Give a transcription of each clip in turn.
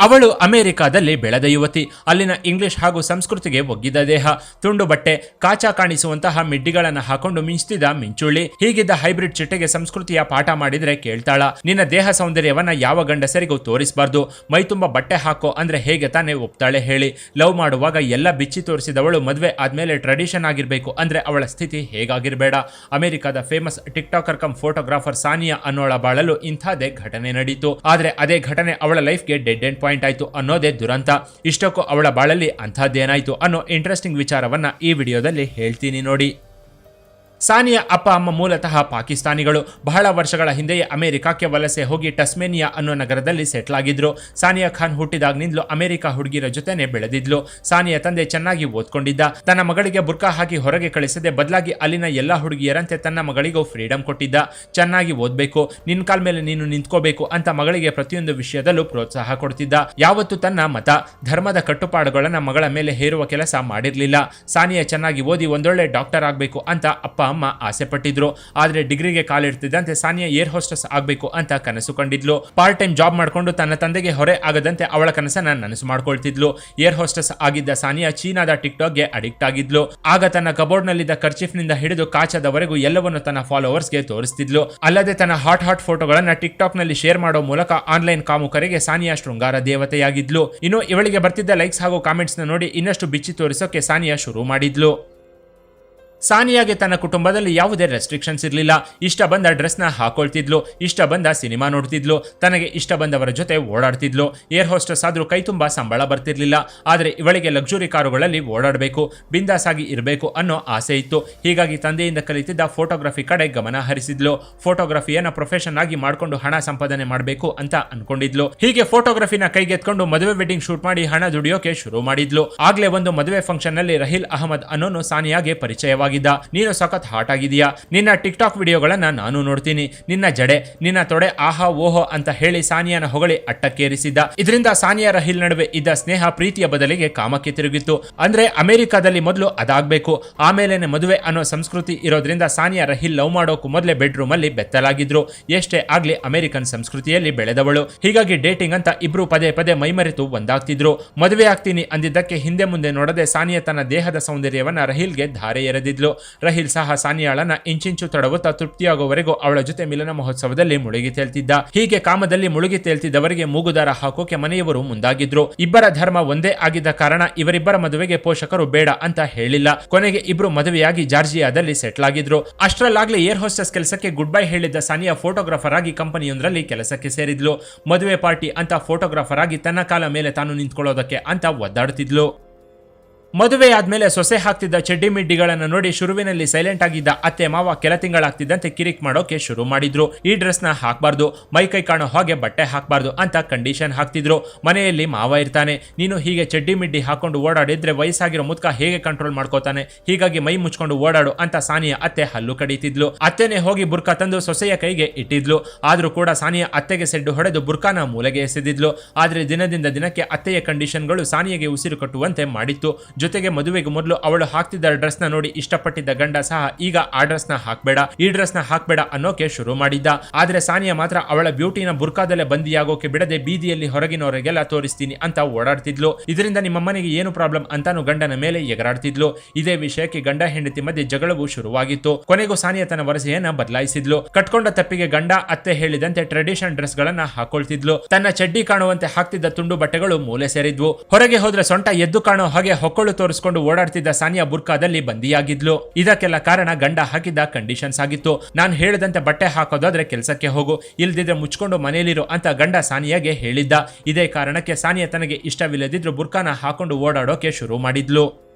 ಅವಳು ಅಮೆರಿಕಾದಲ್ಲಿ ಬೆಳೆದ ಯುವತಿ. ಅಲ್ಲಿನ ಇಂಗ್ಲಿಷ್ ಹಾಗೂ ಸಂಸ್ಕೃತಿಗೆ ಒಗ್ಗಿದ ದೇಹ. ತುಂಡು ಬಟ್ಟೆ, ಕಾಚಾ ಕಾಣಿಸುವಂತಹ ಮಿಡ್ಡಿಗಳನ್ನು ಹಾಕೊಂಡು ಮಿಂಚ್ತಿದ ಮಿಂಚುಳ್ಳಿ ಹೀಗಿದ್ದ ಹೈಬ್ರಿಡ್ ಚಿಟ್ಟೆಗೆ ಸಂಸ್ಕೃತಿಯ ಪಾಠ ಮಾಡಿದ್ರೆ ಕೇಳ್ತಾಳ. ನಿನ್ನ ದೇಹ ಸೌಂದರ್ಯವನ್ನ ಯಾವ ಗಂಡಸರಿಗೂ ತೋರಿಸಬಾರ್ದು. ಮೈ ತುಂಬ ಬಟ್ಟೆ ಹಾಕೋ ಅಂದ್ರೆ ಹೇಗೆ ತಾನೇ ಒಪ್ತಾಳೆ ಹೇಳಿ. ಲವ್ ಮಾಡುವಾಗ ಎಲ್ಲ ಬಿಚ್ಚಿ ತೋರಿಸಿದವಳು ಮದುವೆ ಆದ್ಮೇಲೆ ಟ್ರೆಡಿಷನ್ ಆಗಿರ್ಬೇಕು ಅಂದ್ರೆ ಅವಳ ಸ್ಥಿತಿ ಹೇಗಾಗಿರಬೇಡ. ಅಮೆರಿಕದ famous tiktoker cum photographer Sania ಅನ್ನೋಳ ಬಾಳಲು ಇಂಥದೇ ಘಟನೆ ನಡೀತು. ಆದ್ರೆ ಅದೇ ಘಟನೆ ಅವಳ ಲೈಫ್ಗೆ ಡೆಡ್ ಎಂಡ್ ಪಾಯಿಂಟ್ ಆಯ್ತು ಅನ್ನೋದೇ ದುರಂತ. ಇಷ್ಟಕ್ಕೂ ಅವಳ ಬಾಳಲ್ಲಿ ಅಂಥದ್ದೇನಾಯಿತು ಅನ್ನೋ ಇಂಟ್ರೆಸ್ಟಿಂಗ್ ವಿಚಾರವನ್ನ ಈ ವಿಡಿಯೋದಲ್ಲಿ ಹೇಳ್ತೀನಿ ನೋಡಿ. ಸಾನಿಯಾ ಅಪ್ಪ ಅಮ್ಮ ಮೂಲತಃ ಪಾಕಿಸ್ತಾನಿಗಳು. ಬಹಳ ವರ್ಷಗಳ ಹಿಂದೆಯೇ ಅಮೆರಿಕಕ್ಕೆ ವಲಸೆ ಹೋಗಿ ಟಸ್ಮೇನಿಯಾ ಅನ್ನೋ ನಗರದಲ್ಲಿ ಸೆಟ್ಲ್ ಆಗಿದ್ರು. ಸಾನಿಯಾ ಖಾನ್ ಹುಟ್ಟಿದಾಗ್ನಿಂದಲೂ ಅಮೆರಿಕ ಹುಡುಗಿರ ಜೊತೆನೆ ಬೆಳೆದಿದ್ಲು. ಸಾನಿಯಾ ತಂದೆ ಚೆನ್ನಾಗಿ ಓದ್ಕೊಂಡಿದ್ದ. ತನ್ನ ಮಗಳಿಗೆ ಬುರ್ಕಾ ಹಾಕಿ ಹೊರಗೆ ಕಳಿಸದೆ ಬದಲಾಗಿ ಅಲ್ಲಿನ ಎಲ್ಲ ಹುಡುಗಿಯರಂತೆ ತನ್ನ ಮಗಳಿಗೂ ಫ್ರೀಡಂ ಕೊಟ್ಟಿದ್ದ. ಚೆನ್ನಾಗಿ ಓದ್ಬೇಕು, ನಿನ್ ಕಾಲ್ ಮೇಲೆ ನೀನು ನಿಂತ್ಕೋಬೇಕು ಅಂತ ಮಗಳಿಗೆ ಪ್ರತಿಯೊಂದು ವಿಷಯದಲ್ಲೂ ಪ್ರೋತ್ಸಾಹ ಕೊಡ್ತಿದ್ದ. ಯಾವತ್ತು ತನ್ನ ಮತ, ಧರ್ಮದ ಕಟ್ಟುಪಾಡುಗಳನ್ನ ಮಗಳ ಮೇಲೆ ಹೇರುವ ಕೆಲಸ ಮಾಡಿರ್ಲಿಲ್ಲ. ಸಾನಿಯಾ ಚೆನ್ನಾಗಿ ಓದಿ ಒಂದೊಳ್ಳೆ ಡಾಕ್ಟರ್ ಆಗಬೇಕು ಅಂತ ಅಪ್ಪ ಅಮ್ಮ ಆಸೆ ಪಟ್ಟಿದ್ರು ಆದ್ರೆ ಡಿಗ್ರಿಗೆ ಕಾಲಿಡ್ತಿದ್ದಂತೆ ಸಾನಿಯಾ ಏರ್ ಹೋಸ್ಟೆಸ್ ಆಗಬೇಕು ಅಂತ ಕನಸು ಕಂಡಿದ್ಲು. ಪಾರ್ಟ್ ಟೈಮ್ ಜಾಬ್ ಮಾಡ್ಕೊಂಡು ತನ್ನ ತಂದೆಗೆ ಹೊರೆ ಆಗದಂತೆ ಅವಳ ಕನಸನ್ನ ನನಸು ಮಾಡ್ಕೊಳ್ತಿದ್ಲು. ಏರ್ ಹೋಸ್ಟೆಸ್ ಆಗಿದ್ದ ಸಾನಿಯಾ ಚೀನಾದ ಟಿಕ್ಟಾಕ್ಗೆ ಅಡಿಕ್ಟ್ ಆಗಿದ್ಲು. ಆಗ ತನ್ನ ಕಬೋರ್ಡ್ ನಲ್ಲಿದ್ದ ಕರ್ಚಿಫ್ನಿಂದ ಹಿಡಿದು ಕಾಚದವರೆಗೂ ಎಲ್ಲವನ್ನು ತನ್ನ ಫಾಲೋವರ್ಸ್ಗೆ ತೋರಿಸ್ತಿದ್ಲು. ಅಲ್ಲದೆ ತನ್ನ ಹಾಟ್ ಹಾಟ್ ಫೋಟೋಗಳನ್ನ ಟಿಕ್ಟಾಕ್ನಲ್ಲಿ ಶೇರ್ ಮಾಡೋ ಮೂಲಕ ಆನ್ಲೈನ್ ಕಾಮುಕರಿಗೆ ಸಾನಿಯಾ ಶೃಂಗಾರ ದೇವತೆಯಾಗಿದ್ಲು. ಇನ್ನು ಇವಳಿಗೆ ಬರ್ತಿದ್ದ ಲೈಕ್ಸ್ ಹಾಗೂ ಕಾಮೆಂಟ್ಸ್ ನೋಡಿ ಇನ್ನಷ್ಟು ಬಿಚ್ಚಿ ತೋರಿಸೋಕೆ ಸಾನಿಯಾ ಶುರು ಮಾಡಿದ್ಲು. ಸಾನಿಯಾಗೆ ತನ್ನ ಕುಟುಂಬದಲ್ಲಿ ಯಾವುದೇ ರೆಸ್ಟ್ರಿಕ್ಷನ್ಸ್ ಇರಲಿಲ್ಲ. ಇಷ್ಟ ಬಂದ ಡ್ರೆಸ್ನ ಹಾಕೊಳ್ತಿದ್ಲು. ಇಷ್ಟ ಬಂದ ಸಿನಿಮಾ ನೋಡ್ತಿದ್ಲು. ತನಗೆ ಇಷ್ಟ ಬಂದವರ ಜೊತೆ ಓಡಾಡ್ತಿದ್ಲು. ಏರ್ ಹೋಸ್ಟಸ್ ಆದರೂ ಕೈ ತುಂಬ ಸಂಬಳ ಬರ್ತಿರ್ಲಿಲ್ಲ. ಆದರೆ ಇವಳಿಗೆ ಲಕ್ಸುರಿ ಕಾರುಗಳಲ್ಲಿ ಓಡಾಡಬೇಕು, ಬಿಂದಾಸಾಗಿ ಇರಬೇಕು ಅನ್ನೋ ಆಸೆ ಇತ್ತು. ಹೀಗಾಗಿ ತಂದೆಯಿಂದ ಕಲಿತಿದ್ದ ಫೋಟೋಗ್ರಫಿ ಕಡೆ ಗಮನ ಹರಿಸಿದ್ಲು. ಫೋಟೋಗ್ರಫಿಯನ್ನು ಪ್ರೊಫೆಷನ್ ಆಗಿ ಮಾಡ್ಕೊಂಡು ಹಣ ಸಂಪಾದನೆ ಮಾಡಬೇಕು ಅಂತ ಅನ್ಕೊಂಡಿದ್ಲು. ಹೀಗೆ ಫೋಟೋಗ್ರಫಿನ ಕೈಗೆತ್ಕೊಂಡು ಮದುವೆ ವೆಡ್ಡಿಂಗ್ ಶೂಟ್ ಮಾಡಿ ಹಣ ದುಡಿಯೋಕೆ ಶುರು ಮಾಡಿದ್ಲು. ಆಗ್ಲೇ ಒಂದು ಮದುವೆ ಫಂಕ್ಷನ್ನಲ್ಲಿ ರಹಿಲ್ ಅಹಮದ್ ಅನ್ನೋನು ಸಾನಿಯಾಗೆ ಪರಿಚಯವಾಗಿದ್ದ ನೀನು ಸಖತ್ ಹಾಟ್ ಆಗಿದೀಯಾ ನಿನ್ನ ಟಿಕ್ ಟಾಕ್ ವಿಡಿಯೋಗಳನ್ನ ನಾನು ನೋಡ್ತೀನಿ. ನಿನ್ನ ಜಡೆ, ನಿನ್ನ ತೊಡೆ, ಆಹಾ, ಓಹೋ ಅಂತ ಹೇಳಿ ಸಾನಿಯಾನ ಹೊಗಳಿ ಅಟ್ಟಕ್ಕೇರಿಸಿದ್ದ. ಇದರಿಂದ ಸಾನಿಯಾ ರಹಿಲ್ ನಡುವೆ ಇದ್ದ ಸ್ನೇಹ ಪ್ರೀತಿಯ ಬದಲಿಗೆ ಕಾಮಕ್ಕೆ ತಿರುಗಿತ್ತು. ಅಂದ್ರೆ ಅಮೆರಿಕಾದಲ್ಲಿ ಮೊದಲು ಅದಾಗ್ಬೇಕು. ಆಮೇಲೆನೆ ಮದುವೆ ಅನ್ನೋ ಸಂಸ್ಕೃತಿ ಇರೋದ್ರಿಂದ ಸಾನಿಯಾ ರಹಿಲ್ ಲವ್ ಮಾಡೋಕು ಮೊದಲೇ ಬೆಡ್ರೂಮ್ ಅಲ್ಲಿ ಬೆತ್ತಲಾಗಿದ್ರು. ಎಷ್ಟೇ ಆಗ್ಲಿ ಅಮೆರಿಕನ್ ಸಂಸ್ಕೃತಿಯಲ್ಲಿ ಬೆಳೆದವಳು. ಹೀಗಾಗಿ ಡೇಟಿಂಗ್ ಅಂತ ಇಬ್ರು ಪದೇ ಪದೇ ಮೈಮರೆತು ಒಂದಾಗ್ತಿದ್ರು ಮದುವೆ ಆಗ್ತೀನಿ ಅಂದಿದ್ದಕ್ಕೆ ಹಿಂದೆ ಮುಂದೆ ನೋಡದೆ ಸಾನಿಯಾ ತನ್ನ ದೇಹದ ಸೌಂದರ್ಯವನ್ನ ರಹಿಲ್ಗೆ ಧಾರೆ ಎರೆದಿದ್ಲು. ರಹಿಲ್ ಸಹ ಸಾನಿಯಾಳನ ಇಂಚಿಂಚು ತಡವುತ್ತಾ ತೃಪ್ತಿಯಾಗುವವರೆಗೂ ಅವಳ ಜೊತೆ ಮಿಲನ ಮಹೋತ್ಸವದಲ್ಲಿ ಮುಳುಗಿ ತೇಲ್ತಿದ್ದ. ಹೀಗೆ ಕಾಮದಲ್ಲಿ ಮುಳುಗಿ ತೇಲ್ತಿದ್ದವರಿಗೆ ಮೂಗುದಾರ ಹಾಕೋಕೆ ಮನೆಯವರು ಮುಂದಾಗಿದ್ರು. ಇಬ್ಬರ ಧರ್ಮ ಒಂದೇ ಆಗಿದ್ದ ಕಾರಣ ಇವರಿಬ್ಬರ ಮದುವೆಗೆ ಪೋಷಕರು ಬೇಡ ಅಂತ ಹೇಳಿಲ್ಲ. ಕೊನೆಗೆ ಇಬ್ರು ಮದುವೆಯಾಗಿ ಜಾರ್ಜಿಯಾದಲ್ಲಿ ಸೆಟ್ಲ್ ಆಗಿದ್ರು ಅಷ್ಟರಲ್ಲಾಗ್ಲೇ ಏರ್ ಹೋಸ್ಟೆಸ್ ಕೆಲಸಕ್ಕೆ ಗುಡ್ ಬೈ ಹೇಳಿದ್ದ ಸಾನಿಯಾ ಫೋಟೋಗ್ರಾಫರ್ ಆಗಿ ಕಂಪನಿಯೊಂದರಲ್ಲಿ ಕೆಲಸಕ್ಕೆ ಸೇರಿದ್ಲು. ಮದುವೆ ಪಾರ್ಟಿ ಅಂತ ಫೋಟೋಗ್ರಾಫರ್ ಆಗಿ ತನ್ನ ಕಾಲ ಮೇಲೆ ತಾನು ನಿಂತ್ಕೊಳ್ಳೋದಕ್ಕೆ ಅಂತ ಒದ್ದಾಡ್ತಿದ್ಲು. ಮದುವೆ ಆದ್ಮೇಲೆ ಸೊಸೆ ಹಾಕ್ತಿದ್ದ ಚಡ್ಡಿ ಮಿಡ್ಡಿಗಳನ್ನು ನೋಡಿ ಶುರುವಿನಲ್ಲಿ ಸೈಲೆಂಟ್ ಆಗಿದ್ದ ಅತ್ತೆ ಮಾವ ಕೆಲ ತಿಂಗಳಾಗ್ತಿದ್ದಂತೆ ಕಿರಿಕ್ ಮಾಡೋಕೆ ಶುರು ಮಾಡಿದ್ರು. ಈ ಡ್ರೆಸ್ನ ಹಾಕ್ಬಾರ್ದು, ಮೈ ಕೈ ಕಾಣೋ ಹಾಗೆ ಬಟ್ಟೆ ಹಾಕಬಾರ್ದು ಅಂತ ಕಂಡೀಷನ್ ಹಾಕ್ತಿದ್ರು. ಮನೆಯಲ್ಲಿ ಮಾವ ಇರ್ತಾನೆ, ನೀನು ಹೀಗೆ ಚಡ್ಡಿ ಮಿಡ್ಡಿ ಹಾಕೊಂಡು ಓಡಾಡಿದ್ರೆ ವಯಸ್ಸಾಗಿರೋ ಮುದ್ಕ ಹೇಗೆ ಕಂಟ್ರೋಲ್ ಮಾಡ್ಕೋತಾನೆ? ಹೀಗಾಗಿ ಮೈ ಮುಚ್ಕೊಂಡು ಓಡಾಡು ಅಂತ ಸಾನಿಯ ಅತ್ತೆ ಹಲ್ಲು ಕಡಿತಿದ್ಲು. ಅತ್ತೆನೆ ಹೋಗಿ ಬುರ್ಕಾ ತಂದು ಸೊಸೆಯ ಕೈಗೆ ಇಟ್ಟಿದ್ಲು. ಆದ್ರೂ ಕೂಡ ಸಾನಿಯ ಅತ್ತೆಗೆ ಸೆಡ್ಡು ಹೊಡೆದು ಬುರ್ಕಾನ ಮೂಲೆಗೆ ಎಸೆದಿದ್ಲು. ಆದ್ರೆ ದಿನದಿಂದ ದಿನಕ್ಕೆ ಅತ್ತೆಯ ಕಂಡೀಷನ್ಗಳು ಸಾನಿಯಗೆ ಉಸಿರು ಕಟ್ಟುವಂತೆ ಮಾಡಿತ್ತು. ಜೊತೆಗೆ ಮದುವೆಗೆ ಮೊದಲು ಅವಳು ಹಾಕ್ತಿದ್ದ ಡ್ರೆಸ್ನ ನೋಡಿ ಇಷ್ಟಪಟ್ಟಿದ್ದ ಗಂಡ ಸಹ ಈಗ ಆ ಡ್ರೆಸ್ನ ಹಾಕ್ಬೇಡ, ಈ ಡ್ರೆಸ್ನ ಹಾಕ್ಬೇಡ ಅನ್ನೋಕೆ ಶುರು ಮಾಡಿದ್ದ. ಆದ್ರೆ ಸಾನಿಯಾ ಮಾತ್ರ ಅವಳ ಬ್ಯೂಟಿನ ಬುರ್ಕಾದಲ್ಲೇ ಬಂದಿಯಾಗೋಕೆ ಬಿಡದೆ ಬೀದಿಯಲ್ಲಿ ಹೊರಗಿನವರಿಗೆಲ್ಲ ತೋರಿಸ್ತೀನಿ ಅಂತ ಓಡಾಡ್ತಿದ್ಲು. ಇದರಿಂದ ನಿಮ್ಮ ಮನೆಗೆ ಏನು ಪ್ರಾಬ್ಲಮ್ ಅಂತಾನು ಗಂಡನ ಮೇಲೆ ಎಗರಾಡ್ತಿದ್ಲು. ಇದೇ ವಿಷಯಕ್ಕೆ ಗಂಡ ಹೆಂಡತಿ ಮಧ್ಯೆ ಜಗಳವು ಶುರುವಾಗಿತ್ತು. ಕೊನೆಗೂ ಸಾನಿಯಾ ತನ್ನ ವರಸೆಯನ್ನ ಬದಲಾಯಿಸಿದ್ಲು. ಕಟ್ಕೊಂಡ ತಪ್ಪಿಗೆ ಗಂಡ, ಅತ್ತೆ ಹೇಳಿದಂತೆ ಟ್ರೆಡಿಷನ್ ಡ್ರೆಸ್ ಗಳನ್ನ ಹಾಕೊಳ್ತಿದ್ಲು. ತನ್ನ ಚಡ್ಡಿ ಕಾಣುವಂತೆ ಹಾಕ್ತಿದ್ದ ತುಂಡು ಬಟ್ಟೆಗಳು ಮೂಲೆ ಸೇರಿದ್ವು. ಹೊರಗೆ ಹೋದ್ರೆ ಸೊಂಟ ಎದ್ದು ಕಾಣೋ ಹಾಗೆ ಹೊಕ್ಕಳು ತೋರಿಸ್ಕೊಂಡು ಓಡಾಡ್ತಿದ್ದ ಸಾನಿಯಾ ಬುರ್ಕಾದಲ್ಲಿ ಬಂದಿಯಾಗಿದ್ಲು. ಇದಕ್ಕೆಲ್ಲ ಕಾರಣ ಗಂಡ ಹಾಕಿದ್ದ ಕಂಡೀಷನ್ಸ್ ಆಗಿತ್ತು. ನಾನು ಹೇಳಿದಂತೆ ಬಟ್ಟೆ ಹಾಕೋದಾದ್ರೆ ಕೆಲಸಕ್ಕೆ ಹೋಗು, ಇಲ್ದಿದ್ರೆ ಮುಚ್ಕೊಂಡು ಮನೆಯಲ್ಲಿರು ಅಂತ ಗಂಡ ಸಾನಿಯಾಗೆ ಹೇಳಿದ್ದ. ಇದೇ ಕಾರಣಕ್ಕೆ ಸಾನಿಯಾ ತನಗೆ ಇಷ್ಟವಿಲ್ಲದಿದ್ರು ಬುರ್ಕಾನ ಹಾಕೊಂಡು ಓಡಾಡೋಕೆ ಶುರು ಮಾಡಿದ್ಲು.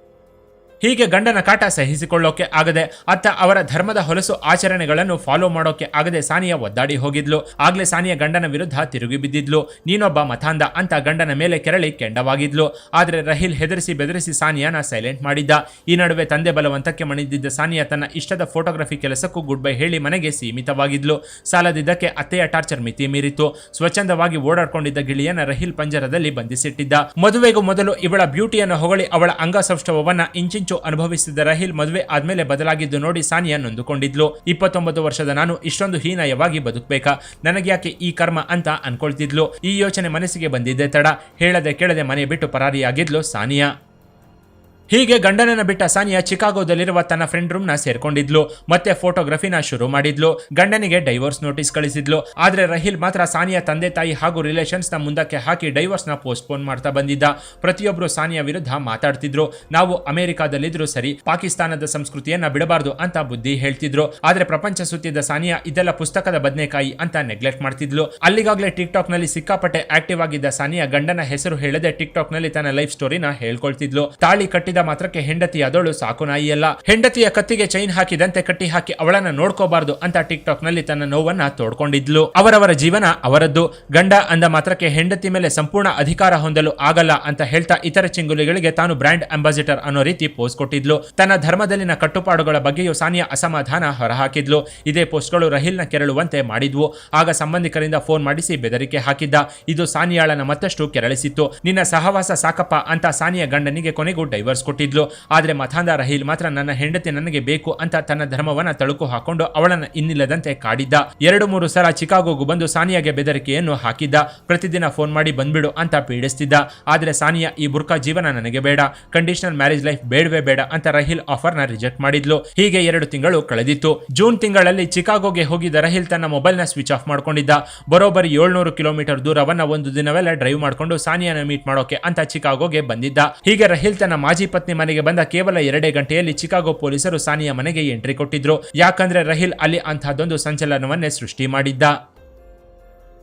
ಹೀಗೆ ಗಂಡನ ಕಾಟ ಸಹಿಸಿಕೊಳ್ಳೋಕೆ ಆಗದೆ ಅತ್ತ ಅವರ ಧರ್ಮದ ಹೊಲಸು ಆಚರಣೆಗಳನ್ನು ಫಾಲೋ ಮಾಡೋಕೆ ಆಗದೆ ಸಾನಿಯಾ ಒದ್ದಾಡಿ ಹೋಗಿದ್ಲು. ಆಗ್ಲೇ ಸಾನಿಯಾ ಗಂಡನ ವಿರುದ್ಧ ತಿರುಗಿ ಬಿದ್ದಿದ್ಲು. ನೀನೊಬ್ಬ ಮತಾಂದ ಅಂತ ಗಂಡನ ಮೇಲೆ ಕೆರಳಿ ಕೆಂಡವಾಗಿದ್ಲು. ಆದ್ರೆ ರಹಿಲ್ ಹೆದರಿಸಿ ಬೆದರಿಸಿ ಸಾನಿಯಾನ ಸೈಲೆಂಟ್ ಮಾಡಿದ್ದ. ಈ ನಡುವೆ ತಂದೆ ಬಲವಂತಕ್ಕೆ ಮಣಿದಿದ್ದ ಸಾನಿಯಾ ತನ್ನ ಇಷ್ಟದ ಫೋಟೋಗ್ರಫಿ ಕೆಲಸಕ್ಕೂ ಗುಡ್ ಬೈ ಹೇಳಿ ಮನೆಗೆ ಸೀಮಿತವಾಗಿದ್ಲು. ಸಾಲದಿದ್ದಕ್ಕೆ ಅತ್ತೆಯ ಟಾರ್ಚರ್ ಮಿತಿ ಮೀರಿತು. ಸ್ವಚ್ಛಂದವಾಗಿ ಓಡಾಡ್ಕೊಂಡಿದ್ದ ಗಿಳಿಯನ್ನ ರಹಿಲ್ ಪಂಜರದಲ್ಲಿ ಬಂಧಿಸಿಟ್ಟಿದ್ದ. ಮದುವೆಗೂ ಮೊದಲು ಇವಳ ಬ್ಯೂಟಿಯನ್ನು ಹೊಗಳಿ ಅವಳ ಅಂಗಸೌಷ್ಠವನ್ನ ಇಂಚಿಂಚು ಸಾಕಷ್ಟು ಅನುಭವಿಸಿದ ರಹಿಲ್ ಮದುವೆ ಆದ್ಮೇಲೆ ಬದಲಾಗಿದ್ದು ನೋಡಿ ಸಾನಿಯಾ ನೊಂದುಕೊಂಡಿದ್ಲು. ಇಪ್ಪತ್ತೊಂಬತ್ತು ವರ್ಷದ ನಾನು ಇಷ್ಟೊಂದು ಹೀನಾಯವಾಗಿ ಬದುಕಬೇಕಾ? ನನಗ್ಯಾಕೆ ಈ ಕರ್ಮ ಅಂತ ಅನ್ಕೊಳ್ತಿದ್ಲು. ಈ ಯೋಚನೆ ಮನಸ್ಸಿಗೆ ಬಂದಿದ್ದೆ ತಡ. ಹೇಳದೆ ಕೇಳದೆ ಮನೆ ಬಿಟ್ಟು ಪರಾರಿಯಾಗಿದ್ಲು ಸಾನಿಯಾ. ಹೀಗೆ ಗಂಡನನ್ನ ಬಿಟ್ಟ ಸಾನಿಯಾ ಚಿಕಾಗೋದಲ್ಲಿರುವ ತನ್ನ ಫ್ರೆಂಡ್ ರೂಮ್ನ ಸೇರ್ಕೊಂಡಿದ್ಲು. ಮತ್ತೆ ಫೋಟೋಗ್ರಫಿನ ಶುರು ಮಾಡಿದ್ಲು. ಗಂಡನಿಗೆ ಡೈವೋರ್ಸ್ ನೋಟಿಸ್ ಕಳಿಸಿದ್ಲು. ಆದ್ರೆ ರಹಿಲ್ ಮಾತ್ರ ಸಾನಿಯಾ ತಂದೆ ತಾಯಿ ಹಾಗೂ ರಿಲೇಷನ್ಸ್ನ ಮುಂದಕ್ಕೆ ಹಾಕಿ ಡೈವೋರ್ಸ್ನ ಪೋಸ್ಟ್ಪೋನ್ ಮಾಡ್ತಾ ಬಂದಿದ್ದ. ಪ್ರತಿಯೊಬ್ರು ಸಾನಿಯಾ ವಿರುದ್ಧ ಮಾತಾಡ್ತಿದ್ರು. ನಾವು ಅಮೆರಿಕಾದಲ್ಲಿದ್ರು ಸರಿ, ಪಾಕಿಸ್ತಾನದ ಸಂಸ್ಕೃತಿಯನ್ನ ಬಿಡಬಾರ್ದು ಅಂತ ಬುದ್ಧಿ ಹೇಳ್ತಿದ್ರು. ಆದ್ರೆ ಪ್ರಪಂಚ ಸುತ್ತಿದ್ದ ಸಾನಿಯಾ ಇದೆಲ್ಲ ಪುಸ್ತಕದ ಬದನೆಕಾಯಿ ಅಂತ ನೆಗ್ಲೆಕ್ಟ್ ಮಾಡ್ತಿದ್ಲು. ಅಲ್ಲಿಗಾಗಲೇ ಟಿಕ್ ಟಾಕ್ನಲ್ಲಿ ಸಿಕ್ಕಾಪಟ್ಟೆ ಆಕ್ಟಿವ್ ಆಗಿದ್ದ ಸಾನಿಯಾ ಗಂಡನ ಹೆಸರು ಹೇಳದೆ ಟಿಕ್ ಟಾಕ್ನಲ್ಲಿ ತನ್ನ ಲೈಫ್ ಸ್ಟೋರಿನ ಹೇಳ್ಕೊಳ್ತಿದ್ಲು. ತಾಳಿ ಕಟ್ಟಿದ ಮಾತ್ರಕ್ಕೆ ಹೆಂಡತಿ ಸಾಕು ನಾಯಿಯಲ್ಲ ಹೆಂಡತಿಯ ಕತ್ತಿಗೆ ಚೈನ್ ಹಾಕಿದಂತೆ ಕಟ್ಟಿ ಹಾಕಿ ಅವಳನ್ನ ನೋಡ್ಕೋಬಾರ್ದು ಅಂತ ಟಿಕ್ ಟಾಕ್ನಲ್ಲಿ ತನ್ನ ನೋವನ್ನ ತೋಡ್ಕೊಂಡಿದ್ಲು. ಅವರವರ ಜೀವನ ಅವರದ್ದು. ಗಂಡ ಅಂದ ಮಾತ್ರಕ್ಕೆ ಹೆಂಡತಿ ಮೇಲೆ ಸಂಪೂರ್ಣ ಅಧಿಕಾರ ಹೊಂದಲು ಆಗಲ್ಲ ಅಂತ ಹೇಳ್ತಾ ಇತರ ಚಿಂಗುಲಿಗಳಿಗೆ ತಾನು ಬ್ರ್ಯಾಂಡ್ ಅಂಬಾಸಿಡರ್ ಅನ್ನೋ ರೀತಿ ಪೋಸ್ಟ್ ಕೊಟ್ಟಿದ್ಲು. ತನ್ನ ಧರ್ಮದಲ್ಲಿನ ಕಟ್ಟುಪಾಡುಗಳ ಬಗ್ಗೆಯೂ ಸಾನಿಯಾ ಅಸಮಾಧಾನ ಹೊರಹಾಕಿದ್ಲು. ಇದೇ ಪೋಸ್ಟ್ಗಳು ರಹಿಲ್ನ ಕೆರಳುವಂತೆ ಮಾಡಿದ್ವು. ಆಗ ಸಂಬಂಧಿಕರಿಂದ ಫೋನ್ ಮಾಡಿಸಿ ಬೆದರಿಕೆ ಹಾಕಿದ್ದ. ಇದು ಸಾನಿಯಾಳನ ಮತ್ತಷ್ಟು ಕೆರಳಿಸಿತ್ತು. ನಿನ್ನ ಸಹವಾಸ ಸಾಕಪ್ಪ ಅಂತ ಸಾನಿಯಾ ಗಂಡನಿಗೆ ಕೊನೆಗೂ ಡೈವರ್ಸ್ ಕೊಟ್ಟಿದ್ಲು. ಆದರೆ ಮಥಾಂದ ರಹೀಲ್ ಮಾತ್ರ ನನ್ನ ಹೆಂಡತಿ ನನಗೆ ಬೇಕು ಅಂತ ತನ್ನ ಧರ್ಮವನ್ನು ತಳುಕು ಹಾಕೊಂಡು ಅವಳನ್ನು ಇನ್ನಿಲ್ಲದಂತೆ ಕಾಡಿದ್ದ. ಎರಡು ಮೂರು ಸಲ ಚಿಕಾಗೋಗೂ ಬಂದು ಸಾನಿಯಾಗೆ ಬೆದರಿಕೆಯನ್ನು ಹಾಕಿದ್ದ. ಪ್ರತಿದಿನ ಫೋನ್ ಮಾಡಿ ಬಂದ್ಬಿಡು ಅಂತ ಪೀಡಿಸ್ತಿದ್ದ. ಆದರೆ ಸಾನಿಯಾ, ಈ ಬುರ್ಕಾ ಜೀವನ ನನಗೆ ಬೇಡ. ಕಂಡೀಷನಲ್ ಮ್ಯಾರೇಜ್ ಲೈಫ್ ಬೇಡವೇ ಬೇಡ ಅಂತ ರಹಿಲ್ ಆಫರ್ನ ರಿಜೆಕ್ಟ್ ಮಾಡಿದ್ಲು. ಹೀಗೆ ಎರಡು ತಿಂಗಳು ಕಳೆದಿತ್ತು. ಜೂನ್ ತಿಂಗಳಲ್ಲಿ ಚಿಕಾಗೋಗೆ ಹೋಗಿದ್ದ ರಹಿಲ್ ತನ್ನ ಮೊಬೈಲ್ನ ಸ್ವಿಚ್ ಆಫ್ ಮಾಡಿಕೊಂಡಿದ್ದ. ಬರೋಬ್ಬರಿ ಏಳ್ನೂರು ಕಿಲೋಮೀಟರ್ ದೂರವನ್ನ ಒಂದು ದಿನವೆಲ್ಲ ಡ್ರೈವ್ ಮಾಡಿಕೊಂಡು ಸಾನಿಯಾನ ಮೀಟ್ ಮಾಡೋಕೆ ಅಂತ ಚಿಕಾಗೋಗೆ ಬಂದಿದ್ದ. ಹೀಗೆ ರಹಿಲ್ ತನ್ನ ಮಾಜಿ ಪತ್ನಿ ಮನೆಗೆ ಬಂದ ಕೇವಲ ಎರಡೇ ಗಂಟೆಯಲ್ಲಿ ಚಿಕಾಗೋ ಪೊಲೀಸರು ಸಾನಿಯಾ ಮನೆಗೆ ಎಂಟ್ರಿ ಕೊಟ್ಟಿದ್ರು. ಯಾಕಂದ್ರೆ ರಹಿಲ್ ಅಲ್ಲಿ ಅಂತಹದೊಂದು ಸಂಚಲನವನ್ನೇ ಸೃಷ್ಟಿ ಮಾಡಿದ್ದ.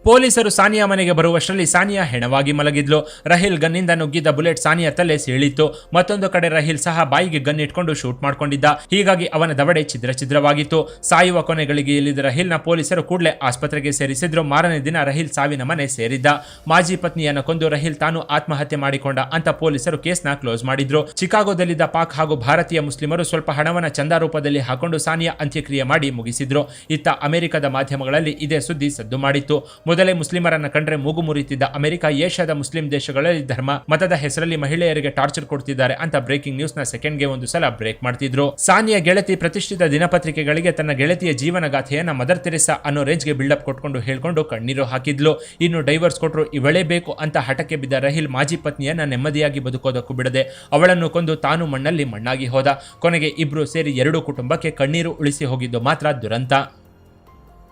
ಪೊಲೀಸರು ಸಾನಿಯಾ ಮನೆಗೆ ಬರುವಷ್ಟರಲ್ಲಿ ಸಾನಿಯಾ ಹೆಣವಾಗಿ ಮಲಗಿದ್ಲು. ರಹಿಲ್ ಗನ್ನಿಂದ ನುಗ್ಗಿದ್ದ ಬುಲೆಟ್ ಸಾನಿಯಾ ತಲೆ ಸೀಳಿತ್ತು. ಮತ್ತೊಂದು ಕಡೆ ರಹಿಲ್ ಸಹ ಬಾಯಿಗೆ ಗನ್ ಇಟ್ಕೊಂಡು ಶೂಟ್ ಮಾಡಿಕೊಂಡಿದ್ದ. ಹೀಗಾಗಿ ಅವನ ದವಡೆ ಛಿದ್ರ ಛಿದ್ರವಾಗಿತ್ತು. ಸಾಯುವ ಕೊನೆಗಳಿಗೆ ಇಲ್ಲಿದ್ದ ರಹಿಲ್ನ ಪೊಲೀಸರು ಕೂಡಲೇ ಆಸ್ಪತ್ರೆಗೆ ಸೇರಿಸಿದ್ರು. ಮಾರನೇ ದಿನ ರಹಿಲ್ ಸಾವಿನ ಮನೆ ಸೇರಿದ್ದ. ಮಾಜಿ ಪತ್ನಿಯನ್ನು ಕೊಂದು ರಹಿಲ್ ತಾನು ಆತ್ಮಹತ್ಯೆ ಮಾಡಿಕೊಂಡ ಅಂತ ಪೊಲೀಸರು ಕೇಸ್ನ ಕ್ಲೋಸ್ ಮಾಡಿದ್ರು. ಚಿಕಾಗೋದಲ್ಲಿದ್ದ ಪಾಕ್ ಹಾಗೂ ಭಾರತೀಯ ಮುಸ್ಲಿಮರು ಸ್ವಲ್ಪ ಹಣವನ್ನ ಚಂದ ರೂಪದಲ್ಲಿ ಹಾಕೊಂಡು ಸಾನಿಯಾ ಅಂತ್ಯಕ್ರಿಯೆ ಮಾಡಿ ಮುಗಿಸಿದ್ರು. ಇತ್ತ ಅಮೆರಿಕದ ಮಾಧ್ಯಮಗಳಲ್ಲಿ ಇದೇ ಸುದ್ದಿ ಸದ್ದು ಮಾಡಿತ್ತು. ಮೊದಲೇ ಮುಸ್ಲಿಮರನ್ನ ಕಂಡ್ರೆ ಮೂಗು ಮುರಿಯುತ್ತಿದ್ದ ಅಮೆರಿಕ, ಏಷ್ಯಾದ ಮುಸ್ಲಿಂ ದೇಶಗಳಲ್ಲಿ ಧರ್ಮ, ಮತದ ಹೆಸರಲ್ಲಿ ಮಹಿಳೆಯರಿಗೆ ಟಾರ್ಚರ್ ಕೊಡ್ತಿದ್ದಾರೆ ಅಂತ ಬ್ರೇಕಿಂಗ್ ನ್ಯೂಸ್ನ ಸೆಕೆಂಡ್ಗೆ ಒಂದು ಸಲ ಬ್ರೇಕ್ ಮಾಡ್ತಿದ್ರು. ಸಾನಿಯಾ ಗೆಳತಿ ಪ್ರತಿಷ್ಠಿತ ದಿನಪತ್ರಿಕೆಗಳಿಗೆ ತನ್ನ ಗೆಳತಿಯ ಜೀವನ ಗಾಥೆಯನ್ನ ಮದರ್ ತೆರೆಸಾ ಅನ್ನೋ ರೇಂಜ್ಗೆ ಬಿಲ್ಡಪ್ ಕೊಟ್ಕೊಂಡು ಹೇಳ್ಕೊಂಡು ಕಣ್ಣೀರು ಹಾಕಿದ್ಲು. ಇನ್ನು ಡೈವರ್ಸ್ ಕೊಟ್ಟರು ಇವಳೇ ಬೇಕು ಅಂತ ಹಠಕ್ಕೆ ಬಿದ್ದ ರಹಿಲ್ ಮಾಜಿ ಪತ್ನಿಯನ್ನ ನೆಮ್ಮದಿಯಾಗಿ ಬದುಕೋದಕ್ಕೂ ಬಿಡದೆ ಅವಳನ್ನು ಕೊಂದು ತಾನು ಮಣ್ಣಲ್ಲಿ ಮಣ್ಣಾಗಿ ಹೋದ. ಕೊನೆಗೆ ಇಬ್ರು ಸೇರಿ ಎರಡು ಕುಟುಂಬಕ್ಕೆ ಕಣ್ಣೀರು ಉಳಿಸಿ ಹೋಗಿದ್ದು ಮಾತ್ರ ದುರಂತ.